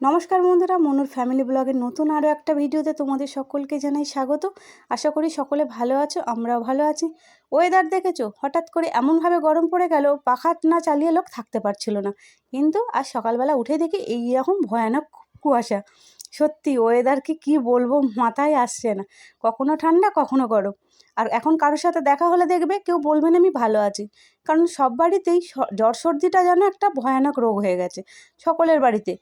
নমস্কার বন্ধুরা, মনুর ফ্যামিলি ব্লগের নতুন আরও একটা ভিডিওতে তোমাদের সকলকে জানাই স্বাগত। আশা করি সকলে ভালো আছো, আমরাও ভালো আছি। ওয়েদার দেখেছ? হঠাৎ করে এমনভাবে গরম পড়ে গেল পাখা না চালিয়ে লোক থাকতে পারছিল না। কিন্তু আজ সকালবেলা উঠে দেখি এই রকম ভয়ানক কুয়াশা। সত্যি ওয়েদারকে কি বলব, মাথায় আসছে না। কখনো ঠান্ডা, কখনো গরম। আর এখন কারোর সাথে দেখা হলে দেখবে কেউ বলবেন আমি ভালো আছি। কারণ সব বাড়িতেই জ্বর সর্দিটা যেন একটা ভয়ানক রোগ হয়ে গেছে, সকলের বাড়িতে।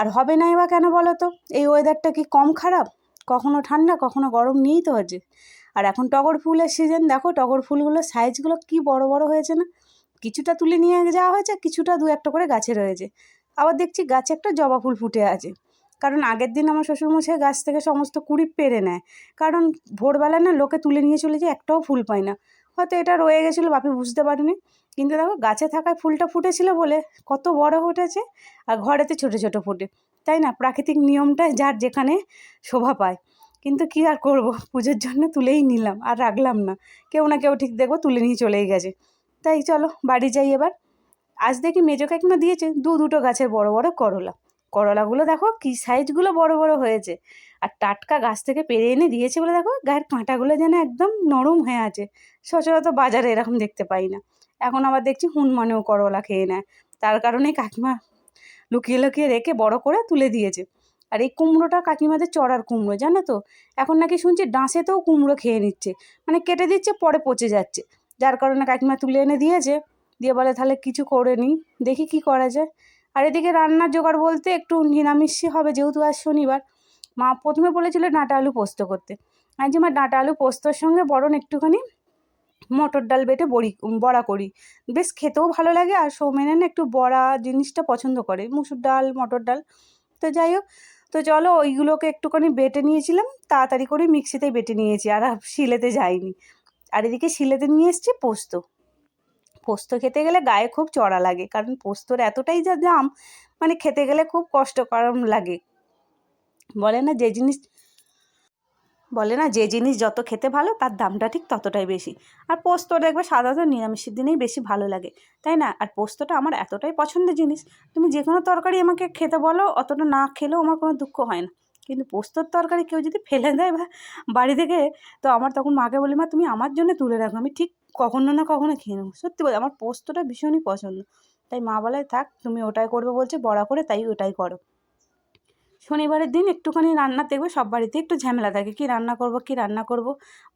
আর হবে নাই বা কেন বলো তো? এই ওয়েদারটা কি কম খারাপ? কখনো ঠান্ডা, কখনো গরম নিয়েই তো হচ্ছে। আর এখন টগর ফুলের সিজন দেখো টগর ফুলগুলোর সাইজগুলো কি বড় বড় হয়েছে না? কিছুটা তুলে নিয়ে যাওয়া হয়েছে, কিছুটা দু একটা করে গাছে রয়েছে আবার দেখছি গাছে একটা জবা ফুল ফুটে আছে। কারণ আগের দিন আমার শ্বশুরমশাই গাছ থেকে সমস্ত কুড়ি পেরে নেয়। কারণ ভোরবেলা না লোকে তুলে নিয়ে চলে যায়, একটাও ফুল পায় না। হয়তো এটা রয়ে গেছিল, বাপি বুঝতে পারিনি। কিন্তু দেখো গাছে থাকায় ফুলটা ফুটেছিল বলে কত বড় উঠেছে আর ঘরেতে ছোট ছোট ফুটে। তাই না? প্রাকৃতিক নিয়মটা যার যেখানে শোভা পায়। কিন্তু কি আর করব? পুজোর জন্য তুলেই নিলাম আর রাখলাম না। কেউ না কেউ ঠিক দেখব তুলে নিয়ে চলেই গেছে। তাই চলো বাড়ি যাই এবার। আজ দেখি মেজো কাকিমা দিয়েছে দু দুটো গাছের বড় বড় করলা। করলাগুলো দেখো কি সাইজগুলো বড় বড় হয়েছে। আর টাটকা গাছ থেকে পেরে এনে দিয়েছে বলে দেখো, গায়ের কাঁটাগুলো যেন একদম নরম হয়ে আছে। সচরাচর বাজারে এরকম দেখতে পাই না। এখন আবার দেখছি হুনমানেও করলা খেয়ে নেয়। তার কারণে কাকিমা লুকিয়ে লুকিয়ে রেখে বড় করে তুলে দিয়েছে। আর এই কুমড়োটা কাকিমাদের চড়ার কুমড়ো, জানো তো? এখন নাকি শুনছি ডাঁশেতেও কুমড়ো খেয়ে নিচ্ছে। মানে কেটে দিচ্ছে, পরে পচে যাচ্ছে। যার কারণে কাকিমা তুলে এনে দিয়েছে। দিয়ে বলে, তাহলে কিছু করে নিই দেখি কি করা যায়। আর এদিকে রান্নার জোগাড় বলতে একটু নিরামিষই হবে যেহেতু আজ শনিবার। মা প্রথমে বলেছিল ডাঁটা আলু পোস্ত করতে। যে মা ডাঁটা আলু পোস্তর সঙ্গে বরং একটুখানি মটর ডাল বেটে বড়ি বড়া করি। বেশ খেতেও ভালো লাগে আর সৌমেনে না একটু বড়া জিনিসটা পছন্দ করে, মুসুর ডাল, মটর ডাল। তো যাই হোক, তো চলো ওইগুলোকে একটুখানি বেটে নিয়েছিলাম, তাড়াতাড়ি করে মিক্সিতে বেটে নিয়েছি আর শিলেতে যাইনি। আর এদিকে শিলেতে নিয়ে এসেছি পোস্ত। পোস্ত খেতে গেলে গায়ে খুব চড়া লাগে। কারণ পোস্তর এতটাই যা দাম মানে খেতে গেলে খুব কষ্টকর লাগে। বলে না যে জিনিস, বলে না যে জিনিস যত খেতে ভালো, তার দামটা ঠিক ততটাই বেশি। আর পোস্ত দেখবে সাধারণত নিরামিষের দিনেই বেশি ভালো লাগে। তাই না? আর পোস্তটা আমার এতটাই পছন্দের জিনিস, তুমি যে কোনো তরকারি আমাকে খেতে বলো, অতটা না খেলেও আমার কোনো দুঃখ হয় না। কিন্তু পোস্তর তরকারি কেউ যদি ফেলে দেয় বা বাড়ি থেকে, তো আমার তখন মাকে বলি, মা, তুমি আমার জন্য তুলে রাখো, আমি ঠিক কখনো না কখনো খেয়ে নেব। সত্যি বলে, আমার পোস্তটা ভীষণই পছন্দ। তাই মা বলে, থাক, তুমি ওটাই করবে বলছে, বড়া করে তাই ওটাই করো। শনিবারের দিন একটুখানি রান্না দেখবে, সব বাড়িতে একটু ঝামেলা থাকে। কি রান্না করব, কি রান্না করব,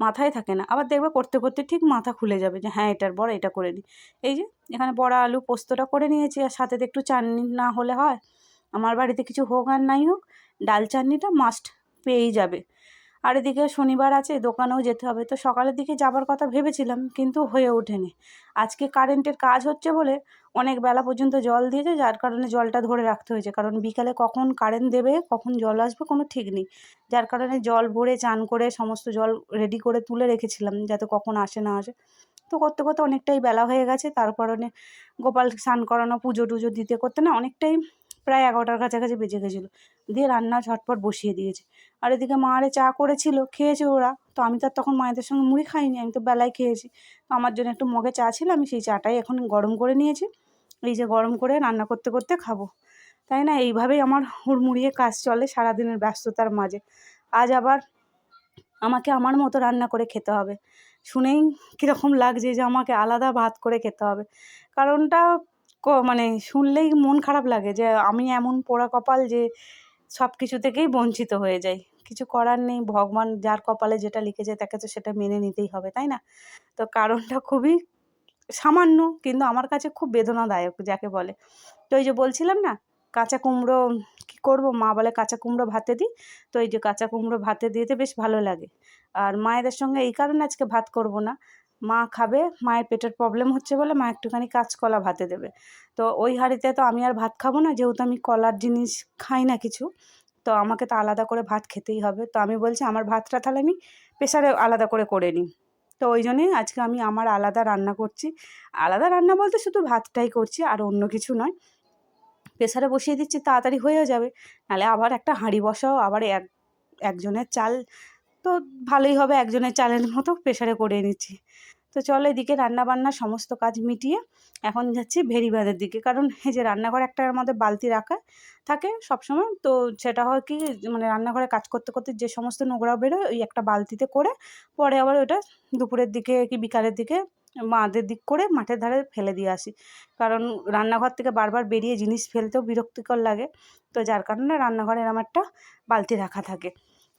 মাথায় থাকে না। আবার দেখবে করতে করতে ঠিক মাথা খুলে যাবে যে হ্যাঁ এটার বড়, এটা করে নিই এই যে, এখানে বড়া, আলু, পোস্তটা করে নিয়েছি। আর সাথে একটু চাটনি না হলে হয়, আমার বাড়িতে কিছু হোক আর নাই হোক, ডাল চাটনিটা মাস্ট পেয়েই যাবে। আর এদিকে শনিবার আছে, দোকানেও যেতে হবে। তো সকালের দিকে যাবার কথা ভেবেছিলাম, কিন্তু হয়ে ওঠেনি। আজকে কারেন্টের কাজ হচ্ছে বলে অনেক বেলা পর্যন্ত জল দিয়েছে, যার কারণে জলটা ধরে রাখতে হয়েছে। কারণ বিকালে কখন কারেন্ট দেবে, কখন জল আসবে কোনো ঠিক নেই। যার কারণে জল ভরে চান করে সমস্ত জল রেডি করে তুলে রেখেছিলাম, যাতে কখন আসে না আসে। তো করতে করতে অনেকটাই বেলা হয়ে গেছে, তার কারণে গোপাল স্নান করানো, পুজো টুজো দিতে করতে না অনেকটাই প্রায় এগারোটার কাছাকাছি বেজে গেছিল। দিয়ে রান্না ঝটপট বসিয়ে দিয়েছে। আর এদিকে মারে চা করেছিল, খেয়েছে ওরা। তো আমি তো আর তখন মায়েদের সঙ্গে মুড়ি খাইনি, আমি তো বেলায় খেয়েছি। তো আমার জন্য একটু মগে চা ছিল, আমি সেই চাটাই এখন গরম করে নিয়েছি। এই যে গরম করে রান্না করতে করতে খাব। তাই না? এইভাবেই আমার হুড়মুড়িয়ে কাজ চলে সারাদিনের ব্যস্ততার মাঝে। আজ আবার আমাকে আমার মতো রান্না করে খেতে হবে। শুনেই কীরকম লাগছে যে আমাকে আলাদা ভাত করে খেতে হবে। কারণটা মানে শুনলেই মন খারাপ লাগে যে আমি এমন পোড়া কপাল যে সব কিছু থেকেই বঞ্চিত হয়ে যাই। কিছু করার নেই, ভগবান যার কপালে যেটা লিখেছে তাকে তো সেটা মেনে নিতেই হবে, তাই না? তো কারণটা খুবই সামান্য, কিন্তু আমার কাছে খুব বেদনাদায়ক যাকে বলে। তো এই যে বলছিলাম না, কাঁচা কুমড়ো কী করব? মা বলে কাঁচা কুমড়ো ভাতে দিই। তো এই যে কাঁচা কুমড়ো ভাতে দিতে বেশ ভালো লাগে। আর মায়েদের সঙ্গে এই কারণে আজকে ভাত করব না। মা খাবে, মায়ের পেটের প্রবলেম হচ্ছে বলে মা একটুখানি কাঁচকলা ভাতে দেবে। তো ওই হাঁড়িতে তো আমি আর ভাত খাব না, যেহেতু আমি কলার জিনিস খাই না কিছু, তো আমাকে তো আলাদা করে ভাত খেতেই হবে। তো আমি বলছি, আমার ভাতটা তাহলে আমি প্রেশারে আলাদা করে করে নিই। তো ওই জন্যই আজকে আমি আমার আলাদা রান্না করছি। আলাদা রান্না বলতে শুধু ভাতটাই করছি, আর অন্য কিছু নয়। প্রেশারে বসিয়ে দিচ্ছি, তাড়াতাড়ি হয়েও যাবে। নাহলে আবার একটা হাঁড়ি বসাও, আবার এক, একজনের চাল, তো ভালোই হবে, একজনের চালের মতো প্রেসারে করে নিচ্ছি। তো চলো এদিকে রান্নাবান্না সমস্ত কাজ মিটিয়ে এখন যাচ্ছি ভেরিবাদের দিকে। কারণ এই যে রান্নাঘরে একটা আমাদের বালতি রাখা থাকে সবসময়, তো সেটা হয় কি মানে রান্নাঘরে কাজ করতে করতে যে সমস্ত নোংরা বেরোয় ওই একটা বালতিতে করে পরে আবার ওটা দুপুরের দিকে কি বিকালের দিকে মাদের দিক করে মাঠের ধারে ফেলে দিয়ে আসি। কারণ রান্নাঘর থেকে বারবার বেরিয়ে জিনিস ফেলতেও বিরক্তিকর লাগে, তো যার কারণে রান্নাঘরে এরম একটা বালতি রাখা থাকে।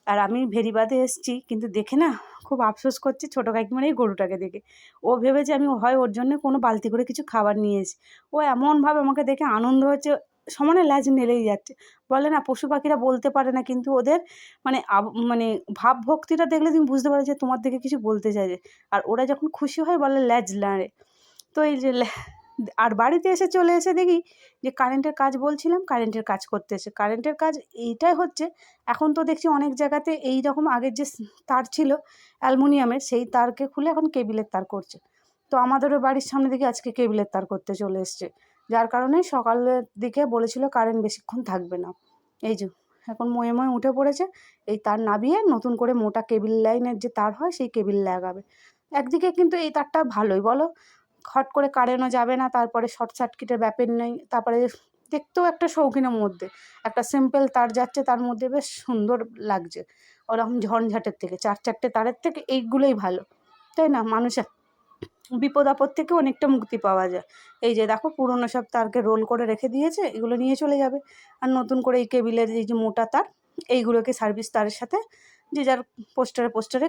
আর আমি ভেরিবাদে এসেছি, কিন্তু দেখে না খুব আফসোস করছি ছোটো কাকিমার এই গরুটাকে দেখে। ও ভেবেছে আমি হয় ওর জন্য কোনো বালতি করে কিছু খাবার নিয়ে এসেছি। ও এমনভাবে আমাকে দেখে আনন্দ হচ্ছে, সমানে ল্যাজ নেড়েই যাচ্ছে। বলে না, পশু পাখিরা বলতে পারে না, কিন্তু ওদের মানে মানে ভাব ভক্তিটা দেখলে তুমি বুঝতে পারো যে তোমার দিকে কিছু বলতে চাইছে। আর ওরা যখন খুশি হয় বলে ল্যাজ নাড়ে। তো এই যে আর বাড়িতে এসে চলে এসে দেখি যে কারেন্টের কাজ বলছিলাম কারেন্টের কাজ করতে এসে। কারেন্টের কাজ এইটাই হচ্ছে, এখন তো দেখছি অনেক জায়গাতে এই রকম আগের যে তার ছিল অ্যালমুনিয়ামের, সেই তারকে খুলে এখন কেবিলের তার করছে। তো আমাদেরও বাড়ির সামনে দিকে আজকে কেবিলের তার করতে চলে এসছে। যার কারণে সকালের দিকে বলেছিল কারেন্ট বেশিক্ষণ থাকবে না। এই যে, এখন ময়ে ময়ে উঠে পড়েছে, এই তার নাবিয়ে নতুন করে মোটা কেবিল লাইনের যে তার হয়, সেই কেবিল লাগাবে। একদিকে কিন্তু এই তারটা ভালোই, বলো? হট করে কারেন্টও যাবে না, তারপরে শর্ট সার্কিটের ব্যাপার নেই, তারপরে দেখতেও একটা শৌখিনের মধ্যে, একটা সিম্পল তার যাচ্ছে, তার মধ্যে বেশ সুন্দর লাগছে, ওরকম ঝঞ্ঝাটের থেকে, চার চারটে তারের থেকে এইগুলোই ভালো, তাই না? মানুষের বিপদ আপদ থেকে অনেকটা মুক্তি পাওয়া যায়, এই যে দেখো পুরনো সব তারকে রোল করে রেখে দিয়েছে, এগুলো নিয়ে চলে যাবে, আর নতুন করে এই কেবিলের এই যে মোটা তার, এইগুলোকে সার্ভিস তারের সাথে যে যার পোস্টারে পোস্টারে